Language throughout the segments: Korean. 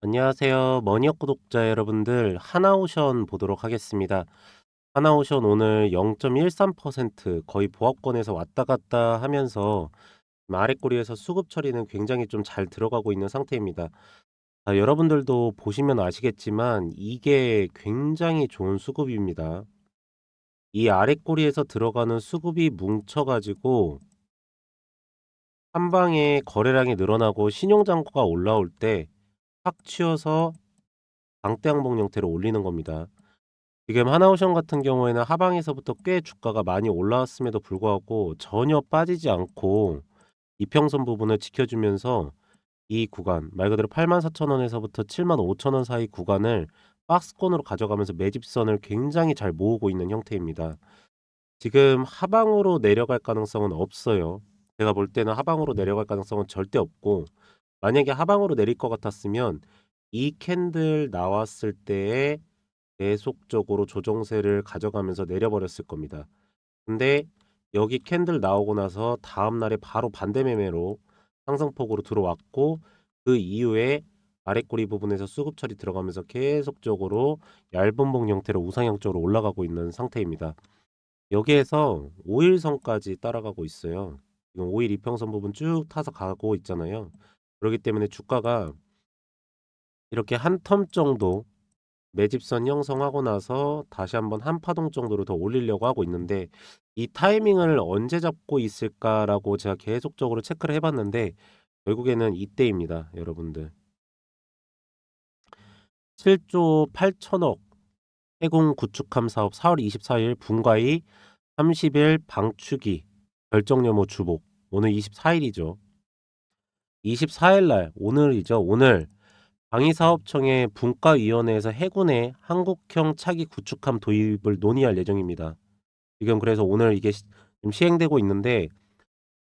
안녕하세요. 머니업 구독자 여러분들, 하나오션 보도록 하겠습니다. 하나오션 오늘 0.13% 거의 보합권에서 왔다 갔다 하면서 아랫꼬리에서 수급 처리는 굉장히 좀 잘 들어가고 있는 상태입니다. 아, 여러분들도 보시면 아시겠지만 이게 굉장히 좋은 수급입니다. 이 아랫꼬리에서 들어가는 수급이 뭉쳐가지고 한 방에 거래량이 늘어나고 신용장고가 올라올 때 확 치어서 방대항복 형태로 올리는 겁니다. 지금 하나오션 같은 경우에는 하방에서부터 꽤 주가가 많이 올라왔음에도 불구하고 전혀 빠지지 않고 이평선 부분을 지켜주면서 이 구간 말 그대로 84,000원에서부터 75,000원 사이 구간을 박스권으로 가져가면서 매집선을 굉장히 잘 모으고 있는 형태입니다. 지금 하방으로 내려갈 가능성은 없어요. 제가 볼 때는 하방으로 내려갈 가능성은 절대 없고 만약에 하방으로 내릴 것 같았으면 이 캔들 나왔을 때에 계속적으로 조정세를 가져가면서 내려버렸을 겁니다. 근데 여기 캔들 나오고 나서 다음 날에 바로 반대 매매로 상승폭으로 들어왔고 그 이후에 아랫꼬리 부분에서 수급 처리 들어가면서 계속적으로 얇은 봉 형태로 우상향 쪽으로 올라가고 있는 상태입니다. 여기에서 5일선까지 따라가고 있어요. 지금 5일 이평선 부분 쭉 타서 가고 있잖아요. 그렇기 때문에 주가가 이렇게 한 텀 정도 매집선 형성하고 나서 다시 한번 한 파동 정도로 더 올리려고 하고 있는데 이 타이밍을 언제 잡고 있을까라고 제가 계속적으로 체크를 해봤는데 결국에는 이때입니다, 여러분들. 7조 8천억 해공 구축함 사업 4월 24일 분과이 30일 방축이 결정 여모 주복 오늘 24일이죠. 24일 날 오늘이죠. 오늘 방위사업청의 분과위원회에서 해군의 한국형 차기 구축함 도입을 논의할 예정입니다. 지금 그래서 오늘 이게 시, 지금 시행되고 있는데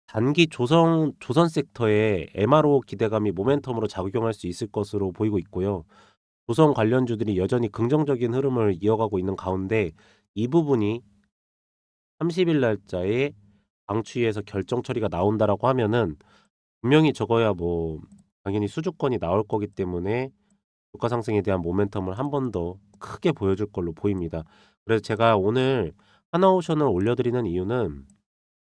단기 조선 조선 섹터에 MRO 기대감이 모멘텀으로 작용할 수 있을 것으로 보이고 있고요. 조선 관련주들이 여전히 긍정적인 흐름을 이어가고 있는 가운데 이 부분이 30일 날짜에 방추위에서 결정 처리가 나온다라고 하면은 분명히 저거야 뭐 당연히 수주권이 나올 거기 때문에 주가 상승에 대한 모멘텀을 한번더 크게 보여줄 걸로 보입니다. 그래서 제가 오늘 하나오션을 올려드리는 이유는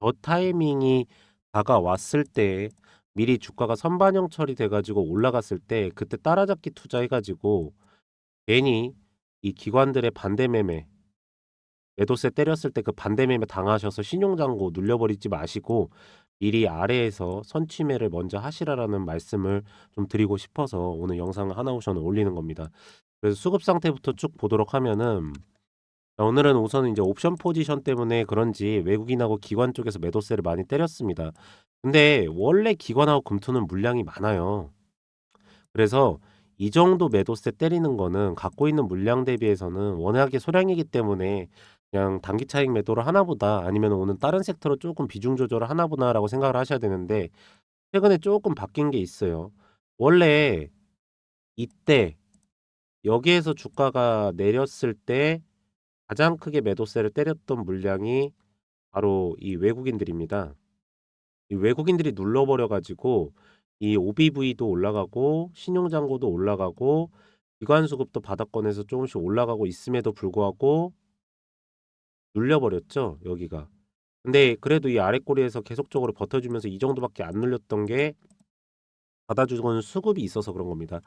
저 타이밍이 다가왔을 때 미리 주가가 선반영 처리돼 가지고 올라갔을 때 그때 따라잡기 투자해 가지고 괜히 이 기관들의 반대 매매 매도세 때렸을 때 그 반대 매매 당하셔서 신용장고 눌려버리지 마시고 미리 아래에서 선취매를 먼저 하시라라는 말씀을 좀 드리고 싶어서 오늘 영상을 하나오션을 올리는 겁니다. 그래서 수급 상태부터 쭉 보도록 하면은 자, 오늘은 우선 이제 옵션 포지션 때문에 그런지 외국인하고 기관 쪽에서 매도세를 많이 때렸습니다. 근데 원래 기관하고 금투는 물량이 많아요. 그래서 이 정도 매도세 때리는 거는 갖고 있는 물량 대비해서는 워낙에 소량이기 때문에 그냥 단기 차익 매도를 하나 보다 아니면 오늘 다른 섹터로 조금 비중 조절을 하나 보나라고 생각을 하셔야 되는데 최근에 조금 바뀐 게 있어요. 원래 이때 여기에서 주가가 내렸을 때 가장 크게 매도세를 때렸던 물량이 바로 이 외국인들입니다. 이 외국인들이 눌러 버려 가지고 이 OBV도 올라가고 신용잔고도 올라가고 기관 수급도 바닥권에서 조금씩 올라가고 있음에도 불구하고 눌려버렸죠, 여기가. 근데 그래도 이 아랫꼬리에서 계속적으로 버텨주면서 이 정도밖에 안 눌렸던 게 받아주는 수급이 있어서 그런 겁니다.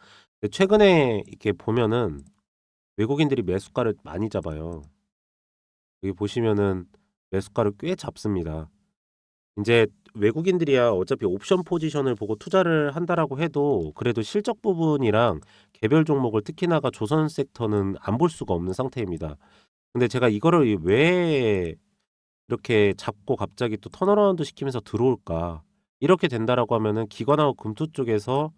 최근에 이렇게 보면은 외국인들이 매수가를 많이 잡아요. 여기 보시면은 매수가를 꽤 잡습니다. 이제 외국인들이야 어차피 옵션 포지션을 보고 투자를 한다라고 해도 그래도 실적 부분이랑 개별 종목을 특히나가 조선 섹터는 안 볼 수가 없는 상태입니다. 근데 제가 이거를 왜 이렇게 잡고 갑자기 또 턴어라운드 시키면서 들어올까? 이렇게 된다라고 하면은 기관하고 금투 쪽에서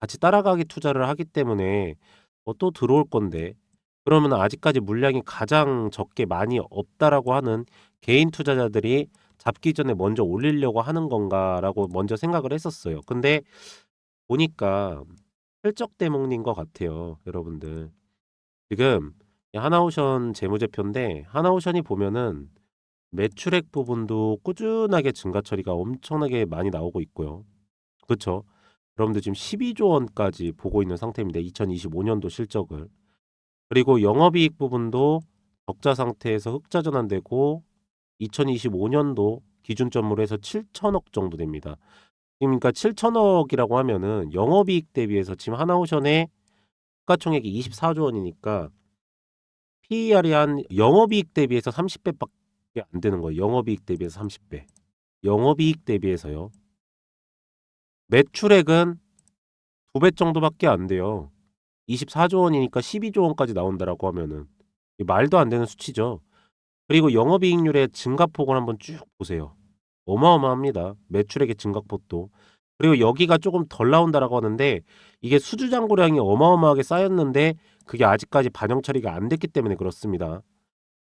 같이 따라가기 투자를 하기 때문에 어, 또 들어올 건데 그러면 아직까지 물량이 가장 적게 많이 없다라고 하는 개인 투자자들이 잡기 전에 먼저 올리려고 하는 건가라고 먼저 생각을 했었어요. 근데 보니까 실적 대목인 것 같아요, 여러분들. 지금 하나오션 재무제표인데 하나오션이 보면은 매출액 부분도 꾸준하게 증가 처리가 엄청나게 많이 나오고 있고요. 그렇죠? 여러분들 지금 12조 원까지 보고 있는 상태입니다. 2025년도 실적을. 그리고 영업이익 부분도 적자 상태에서 흑자 전환되고 2025년도 기준점으로 해서 7천억 정도 됩니다. 그러니까 7천억이라고 하면은 영업이익 대비해서 지금 하나오션의 시가총액이 24조 원이니까 PER이 한 영업이익 대비해서 30배밖에 안 되는 거예요. 영업이익 대비해서 30배. 영업이익 대비해서요. 매출액은 두 배 정도밖에 안 돼요. 24조 원이니까 12조 원까지 나온다라고 하면은 말도 안 되는 수치죠. 그리고 영업이익률의 증가폭을 한번 쭉 보세요. 어마어마합니다. 매출액의 증가폭도. 그리고 여기가 조금 덜 나온다라고 하는데 이게 수주잔고량이 어마어마하게 쌓였는데 그게 아직까지 반영 처리가 안 됐기 때문에 그렇습니다.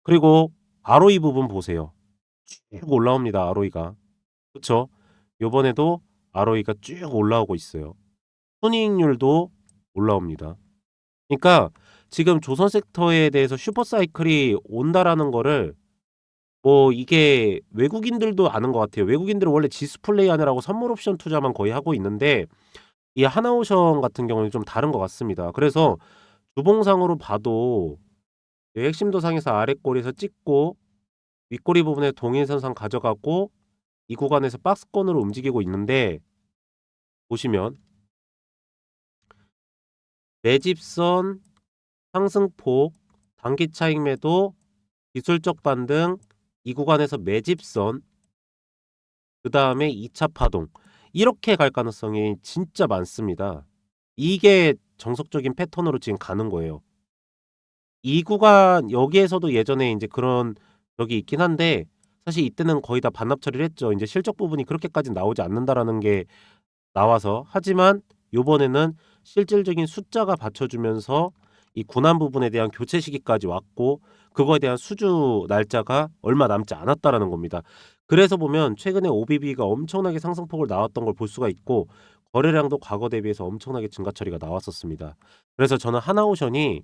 그리고 ROE 부분 보세요. 쭉 올라옵니다. ROE가. 그렇죠? 요번에도 ROE가 쭉 올라오고 있어요. 순이익률도 올라옵니다. 그러니까 지금 조선 섹터에 대해서 슈퍼사이클이 온다라는 거를 뭐 이게 외국인들도 아는 것 같아요. 외국인들은 원래 지스플레이 하느라고 선물 옵션 투자만 거의 하고 있는데 이 하나오션 같은 경우는 좀 다른 것 같습니다. 그래서 주봉상으로 봐도 핵심 도 상에서 아래꼬리에서 찍고 윗꼬리 부분에 동일선상 가져가고 이 구간에서 박스권으로 움직이고 있는데 보시면 매집선 상승폭 단기 차익 매도 기술적 반등 이 구간에서 매집선 그 다음에 2차 파동 이렇게 갈 가능성이 진짜 많습니다. 이게 정석적인 패턴으로 지금 가는 거예요. 이 구간 여기에서도 예전에 이제 그런 적이 있긴 한데 사실 이때는 거의 다 반납 처리를 했죠. 이제 실적 부분이 그렇게까지 나오지 않는다라는 게 나와서 하지만 요번에는 실질적인 숫자가 받쳐주면서 이 군함 부분에 대한 교체 시기까지 왔고 그거에 대한 수주 날짜가 얼마 남지 않았다라는 겁니다. 그래서 보면 최근에 OBB가 엄청나게 상승폭을 나왔던 걸 볼 수가 있고 거래량도 과거 대비해서 엄청나게 증가 처리가 나왔었습니다. 그래서 저는 하나오션이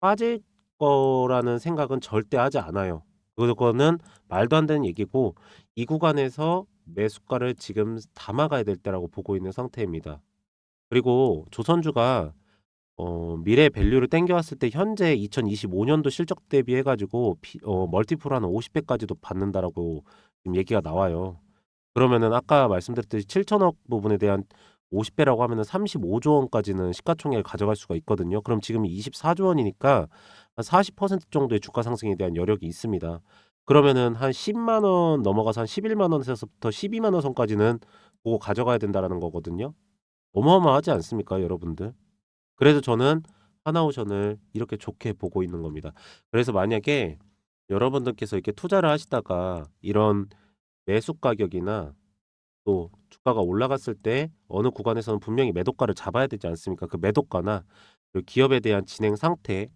빠질 거라는 생각은 절대 하지 않아요. 그거는 말도 안 되는 얘기고 이 구간에서 매수가를 지금 담아가야 될 때라고 보고 있는 상태입니다. 그리고 조선주가 어, 미래 밸류를 땡겨왔을 때 현재 2025년도 실적 대비해가지고 피, 어, 멀티플 한 50배까지도 받는다라고 지금 얘기가 나와요. 그러면은 아까 말씀드렸듯이 7천억 부분에 대한 50배라고 하면은 35조 원까지는 시가총액을 가져갈 수가 있거든요. 그럼 지금 24조 원이니까 한 40% 정도의 주가 상승에 대한 여력이 있습니다. 그러면은 한 10만 원 넘어가서 한 11만 원에서부터 12만 원 선까지는 보고 가져가야 된다라는 거거든요. 어마어마하지 않습니까, 여러분들? 그래서 저는 하나오션을 이렇게 좋게 보고 있는 겁니다. 그래서 만약에 여러분들께서 이렇게 투자를 하시다가 이런 매수 가격이나 또 주가가 올라갔을 때 어느 구간에서는 분명히 매도가를 잡아야 되지 않습니까? 그 매도가나 그리고 기업에 대한 진행 상태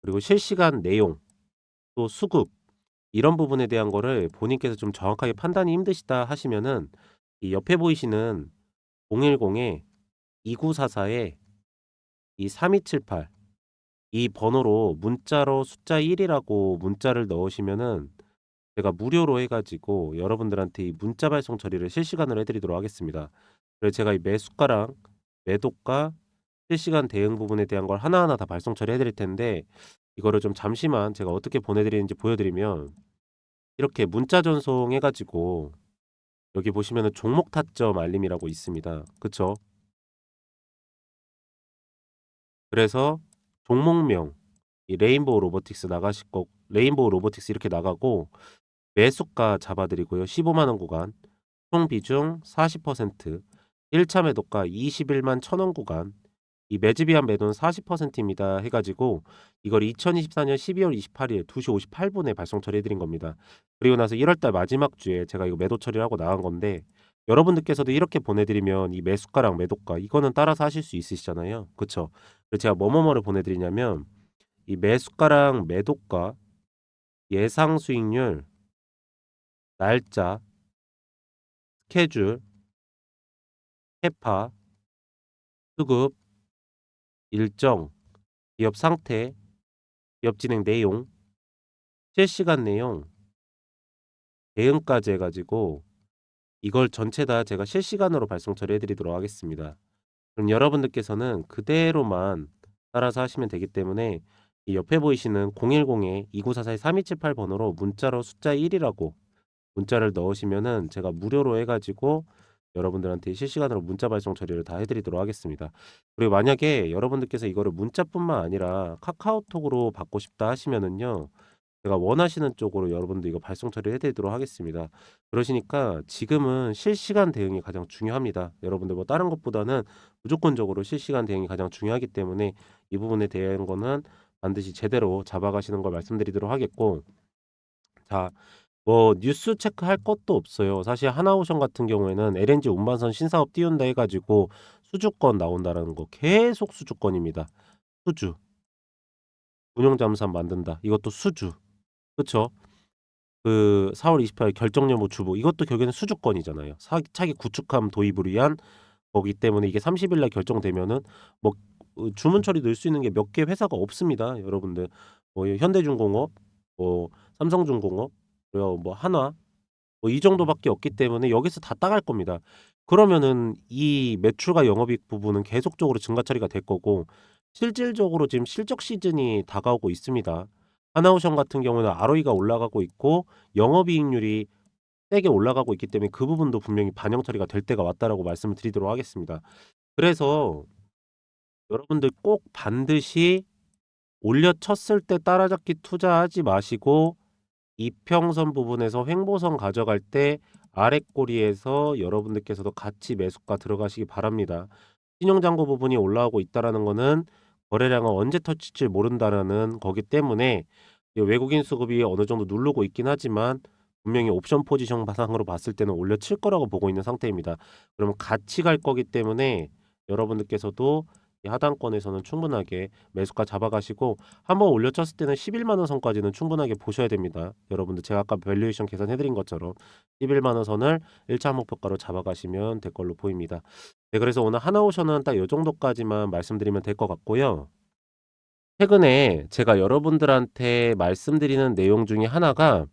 그리고 실시간 내용 또 수급 이런 부분에 대한 거를 본인께서 좀 정확하게 판단이 힘드시다 하시면은 이 옆에 보이시는 010에 2944에 이 3278 이 번호로 문자로 숫자 1이라고 문자를 넣으시면은 제가 무료로 해 가지고 여러분들한테 이 문자 발송 처리를 실시간으로 해 드리도록 하겠습니다. 그래서 제가 이 매수가랑 매도가 실시간 대응 부분에 대한 걸 하나하나 다 발송 처리해 드릴 텐데 이거를 좀 잠시만 제가 어떻게 보내 드리는지 보여 드리면 이렇게 문자 전송 해 가지고 여기 보시면은 종목 타점 알림이라고 있습니다. 그쵸? 그래서 종목명 이 레인보우 로보틱스 나가실 거 레인보우 로보틱스 이렇게 나가고 매수가 잡아드리고요. 15만 원 구간 총 비중 40% 1차 매도가 21만 1천원 구간 이 매집이한 매도는 40%입니다. 해가지고 이걸 2024년 12월 28일 2시 58분에 발송 처리해드린 겁니다. 그리고 나서 1월달 마지막 주에 제가 이거 매도 처리를 하고 나간 건데 여러분들께서도 이렇게 보내드리면 이 매수가랑 매도가 이거는 따라서 하실 수 있으시잖아요. 그쵸? 그래서 제가 뭐뭐뭐를 보내드리냐면 이 매수가랑 매도가 예상 수익률 날짜 스케줄 캐파 수급 일정 기업 상태 기업 진행 내용 실시간 내용 대응까지 해가지고 이걸 전체 다 제가 실시간으로 발송 처리해 드리도록 하겠습니다. 그럼 여러분들께서는 그대로만 따라서 하시면 되기 때문에 이 옆에 보이시는 010-2944-3278 번호로 문자로 숫자 1이라고 문자를 넣으시면은 제가 무료로 해 가지고 여러분들한테 실시간으로 문자 발송 처리를 다 해 드리도록 하겠습니다. 그리고 만약에 여러분들께서 이거를 문자뿐만 아니라 카카오톡으로 받고 싶다 하시면은요. 제가 원하시는 쪽으로 여러분들 이거 발송 처리해 드리도록 하겠습니다. 그러시니까 지금은 실시간 대응이 가장 중요합니다. 여러분들 뭐 다른 것보다는 무조건적으로 실시간 대응이 가장 중요하기 때문에 이 부분에 대한 거는 반드시 제대로 잡아가시는 걸 말씀드리도록 하겠고 자 뭐 뉴스 체크할 것도 없어요. 사실 하나오션 같은 경우에는 LNG 운반선 신사업 띄운다 해 가지고 수주권 나온다라는 거 계속 수주권입니다. 수주. 운용잠수함 만든다. 이것도 수주. 그쵸? 그 4월 28일 결정 여부 주부 이것도 결국에는 수주권이잖아요. 사 차기 구축함 도입을 위한 거기 때문에 이게 30일 날 결정되면은 뭐어 주문 처리 넣을 수 있는 게 몇 개 회사가 없습니다. 여러분들 뭐 현대중공업, 뭐 삼성중공업, 뭐 한화 뭐이 정도밖에 없기 때문에 여기서 다 따갈 겁니다. 그러면은 이 매출과 영업이익 부분은 계속적으로 증가 처리가 될 거고 실질적으로 지금 실적 시즌이 다가오고 있습니다. 하나오션 같은 경우는 ROE가 올라가고 있고 영업이익률이 세게 올라가고 있기 때문에 그 부분도 분명히 반영 처리가 될 때가 왔다라고 말씀을 드리도록 하겠습니다. 그래서 여러분들 꼭 반드시 올려쳤을 때 따라잡기 투자하지 마시고 이평선 부분에서 횡보선 가져갈 때 아랫꼬리에서 여러분들께서도 같이 매수가 들어가시기 바랍니다. 신용잔고 부분이 올라오고 있다라는 거는 거래량은 언제 터질지 모른다라는 거기 때문에 이 외국인 수급이 어느 정도 누르고 있긴 하지만 분명히 옵션 포지션 바상으로 봤을 때는 올려칠 거라고 보고 있는 상태입니다. 그러면 같이 갈 거기 때문에 여러분들께서도 이 하단권에서는 충분하게 매수가 잡아가시고 한번 올려쳤을 때는 11만 원 선까지는 충분하게 보셔야 됩니다. 여러분들 제가 아까 밸류에이션 계산해 드린 것처럼 11만 원 선을 1차 목표가로 잡아가시면 될 걸로 보입니다. 네, 그래서 오늘 하나오션은 딱요 정도까지만 말씀드리면 될 것 같고요. 최근에 제가 여러분들한테 말씀드리는 내용 중에 하나가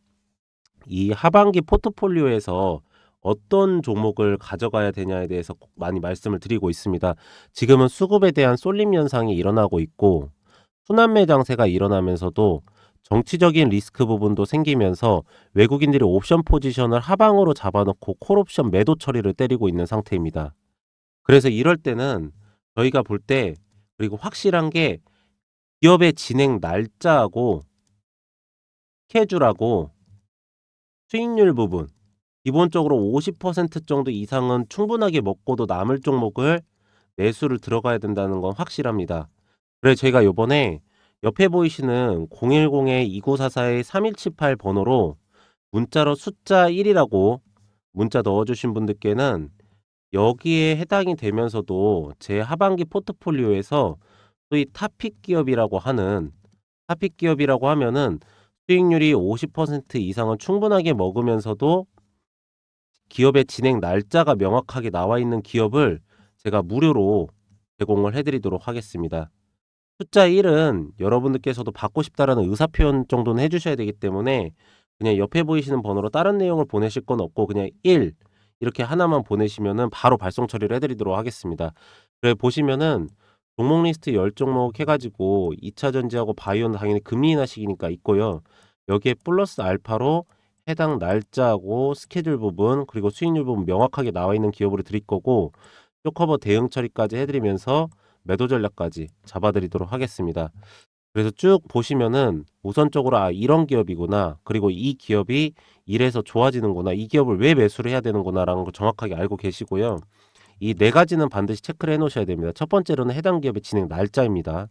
이 하반기 포트폴리오에서 어떤 종목을 가져가야 되냐에 대해서 꼭 많이 말씀을 드리고 있습니다. 지금은 수급에 대한 쏠림 현상이 일어나고 있고 순환매 장세가 일어나면서도 정치적인 리스크 부분도 생기면서 외국인들이 옵션 포지션을 하방으로 잡아놓고 콜옵션 매도 처리를 때리고 있는 상태입니다. 그래서 이럴 때는 저희가 볼 때 그리고 확실한 게 기업의 진행 날짜하고 스케줄하고 수익률 부분 기본적으로 50% 정도 이상은 충분하게 먹고도 남을 종목을 매수를 들어가야 된다는 건 확실합니다. 그래서 저희가 요번에 옆에 보이시는 010-2944-3178 번호로 문자로 숫자 1이라고 문자 넣어주신 분들께는 여기에 해당이 되면서도 제 하반기 포트폴리오에서 소위 타픽 기업이라고 하는 타픽 기업이라고 하면은 수익률이 50% 이상은 충분하게 먹으면서도 기업의 진행 날짜가 명확하게 나와 있는 기업을 제가 무료로 제공을 해드리도록 하겠습니다. 숫자 1은 여러분들께서도 받고 싶다라는 의사표현 정도는 해주셔야 되기 때문에 그냥 옆에 보이시는 번호로 다른 내용을 보내실 건 없고 그냥 1 이렇게 하나만 보내시면은 바로 발송 처리를 해드리도록 하겠습니다. 그래 보시면은 종목 리스트 10종목 해가지고 2차 전지하고 바이오는 당연히 금리 인하 시기니까 있고요. 여기에 플러스 알파로 해당 날짜하고 스케줄 부분 그리고 수익률 부분 명확하게 나와 있는 기업으로 드릴 거고 쇼커버 대응 처리까지 해드리면서 매도 전략까지 잡아드리도록 하겠습니다. 그래서 쭉 보시면은 우선적으로 아 이런 기업이구나 그리고 이 기업이 이래서 좋아지는구나 이 기업을 왜 매수를 해야 되는구나라는 걸 정확하게 알고 계시고요. 이 네 가지는 반드시 체크를 해 놓으셔야 됩니다. 첫 번째로는 해당 기업의 진행 날짜입니다.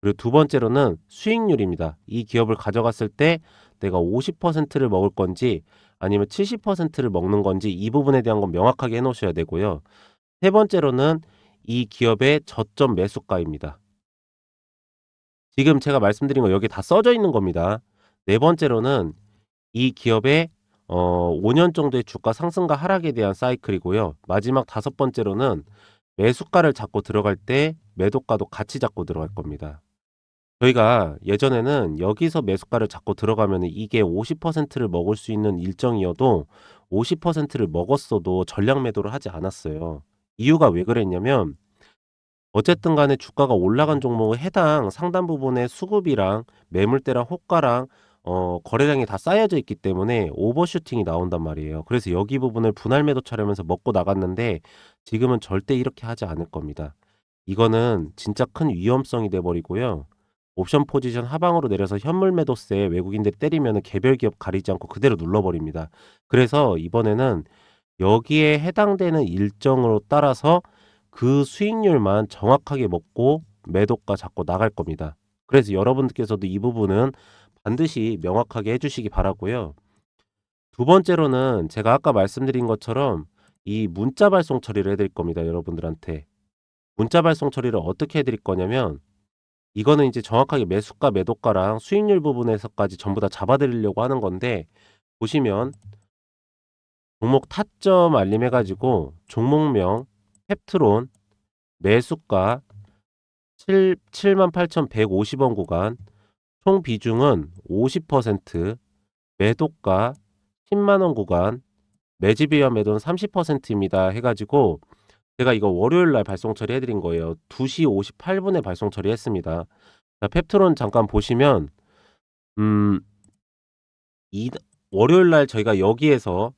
그리고 두 번째로는 수익률입니다. 이 기업을 가져갔을 때 내가 50%를 먹을 건지 아니면 70%를 먹는 건지 이 부분에 대한 건 명확하게 해 놓으셔야 되고요. 세 번째로는 이 기업의 저점 매수가입니다. 지금 제가 말씀드린 거 여기 다 써져 있는 겁니다. 네 번째로는 이 기업의 어 5년 정도의 주가 상승과 하락에 대한 사이클이고요. 마지막 다섯 번째로는 매수가를 잡고 들어갈 때 매도가도 같이 잡고 들어갈 겁니다. 저희가 예전에는 여기서 매수가를 잡고 들어가면 이게 50%를 먹을 수 있는 일정이어도 50%를 먹었어도 전량 매도를 하지 않았어요. 이유가 왜 그랬냐면 어쨌든 간에 주가가 올라간 종목은 해당 상단 부분의 수급이랑 매물대랑 호가랑 어 거래량이 다 쌓여져 있기 때문에 오버슈팅이 나온단 말이에요. 그래서 여기 부분을 분할 매도 차려면서 먹고 나갔는데 지금은 절대 이렇게 하지 않을 겁니다. 이거는 진짜 큰 위험성이 돼 버리고요. 옵션 포지션 하방으로 내려서 현물 매도세 외국인들이 때리면은 개별 기업 가리지 않고 그대로 눌러 버립니다. 그래서 이번에는 여기에 해당되는 일정으로 따라서 그 수익률만 정확하게 먹고 매도가 잡고 나갈 겁니다. 그래서 여러분들께서도 이 부분은 반드시 명확하게 해주시기 바라고요. 두 번째로는 제가 아까 말씀드린 것처럼 이 문자 발송 처리를 해드릴 겁니다. 여러분들한테. 문자 발송 처리를 어떻게 해드릴 거냐면 이거는 이제 정확하게 매수가 매도가랑 수익률 부분에서까지 전부 다 잡아드리려고 하는 건데 보시면 종목 타점 알림 해 가지고 종목명 펩트론 매수가 7, 78,150원 구간 총 비중은 50% 매도가 10만원 구간 매집이와 매도는 30%입니다 해가지고 제가 이거 월요일 날 발송 처리해드린 거예요 2시 58분에 발송 처리했습니다 자, 펩트론 잠깐 보시면 음, 이, 월요일 날 저희가 여기에서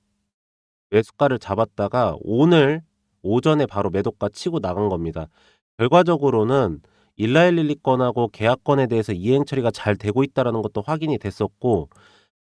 매수가를 잡았다가 오늘 오전에 바로 매도가 치고 나간 겁니다. 결과적으로는 일라일릴리 건하고 계약건에 대해서 이행 처리가 잘 되고 있다는 것도 확인이 됐었고